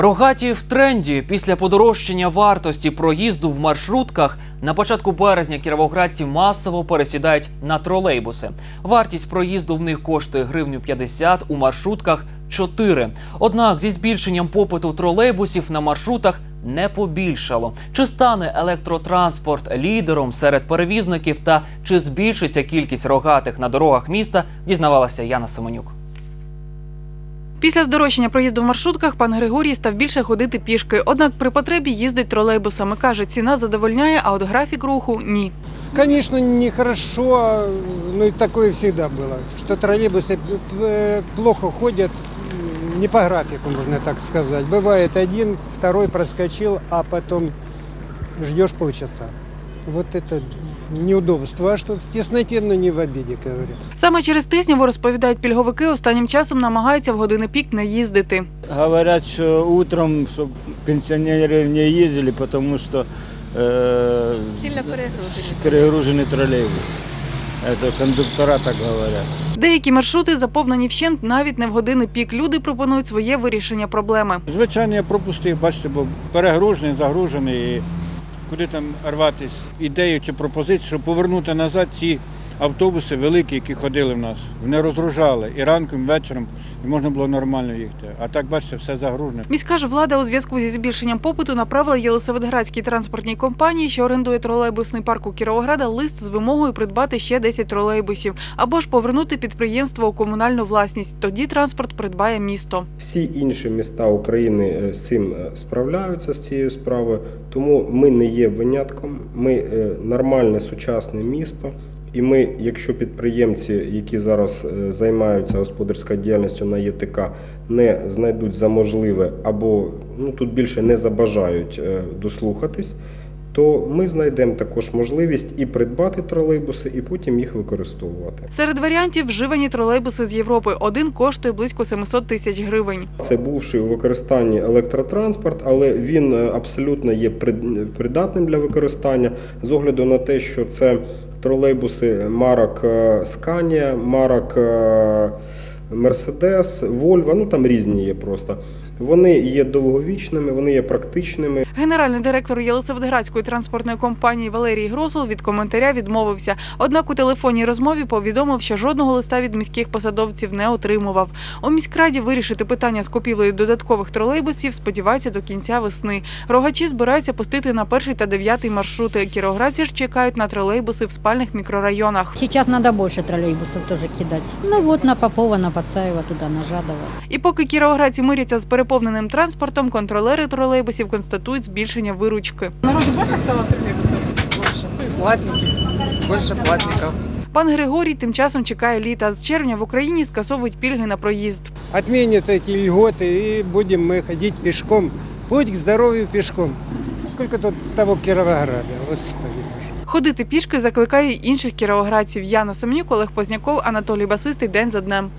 Рогаті в тренді після подорожчання вартості проїзду в маршрутках на початку березня кіровоградці масово пересідають на тролейбуси. Вартість проїзду в них коштує гривню 50, у маршрутках 4. Однак зі збільшенням попиту тролейбусів на маршрутах не побільшало. Чи стане електротранспорт лідером серед перевізників та чи збільшиться кількість рогатих на дорогах міста, дізнавалася Яна Семенюк. Після здорожчання проїзду в маршрутках пан Григорій став більше ходити пішки. Однак при потребі їздить тролейбусами. Каже, ціна задовольняє, а от графік руху ні. Конечно, нехорошо, но и такое всегда было, что троллейбусы э, плохо ходят, м, не по графику, можно так сказать. Бывает один, второй проскочил, а потом ждешь полчаса. Вот это неудобство, а что в тесноте, но не в обиде, как говорят. Саме через тисняву, розповідають пільговики, останнім часом намагаються в години пік не їздити. Говорят, что утром, чтобы пенсионеры не ездили, потому что э, Сильно перегружені. перегружены троллейбусы. Это кондуктора так говорят. Деякі маршрути заповнені вщент навіть не в години пік. Люди пропонують своє вирішення проблеми. Звичайно, я пропустив, бачите, бо перегружений, загружений. І куди там рватись ідею чи пропозицію, щоб повернути назад ці автобуси великі, які ходили в нас. Вони розгружали і ранком, і вечором, і можна було нормально їхати. А так, бачите, все загружене. Міська ж влада у зв'язку зі збільшенням попиту направила Єлисаветградській транспортній компанії, що орендує тролейбусний парк у Кіровограда, лист з вимогою придбати ще 10 тролейбусів або ж повернути підприємство у комунальну власність. Тоді транспорт придбає місто. Всі інші міста України е, з цим е, справляються з цією справою, тому ми не є винятком. Ми е, нормальне сучасне місто. І ми, якщо підприємці, які зараз е, займаються господарською діяльністю на ЄТК, не знайдуть за можливе або ну тут більше не забажають е, дослухатись, то ми знайдемо також можливість і придбати тролейбуси, і потім їх використовувати. Серед варіантів вживані тролейбуси з Європи. Один коштує близько 700 тисяч гривень. Це бувший у використанні електротранспорт, але він е, абсолютно є придатним для використання з огляду на те, що це тролейбуси марок е, Scania, марок Mercedes, Volvo, ну там різні є просто. Вони є довговічними, вони є практичними. Генеральний директор Єлисаветградської транспортної компанії Валерій Гросул від коментаря відмовився. Однак у телефонній розмові повідомив, що жодного листа від міських посадовців не отримував. У міськраді вирішити питання з купівлею додаткових тролейбусів сподіваються до кінця весни. Рогачі збираються пустити на перший та дев'ятий маршрути. Кіроградці ж чекають на тролейбуси в спальних мікрорайонах. Сейчас надо больше троллейбусов тоже кидать. Ну вот на Попова, на Пацаева, туда, на Жадова. І поки кіровоградці миряться з переповненим транспортом, контролери тролейбусів констатують збільшення виручки. платники, больше платников. Пан Григорій тим часом чекає літа. З червня в Україні скасовують пільги на проїзд. Отменят эти льготы и будем мы ходить пешком. Путь к здоровью пешком. Сколько тут того Кировограда, господи боже. Ходити пішки закликає й інших кіровоградців. Яна Семенюк, Олег Позняков, Анатолій Басистий день за днем.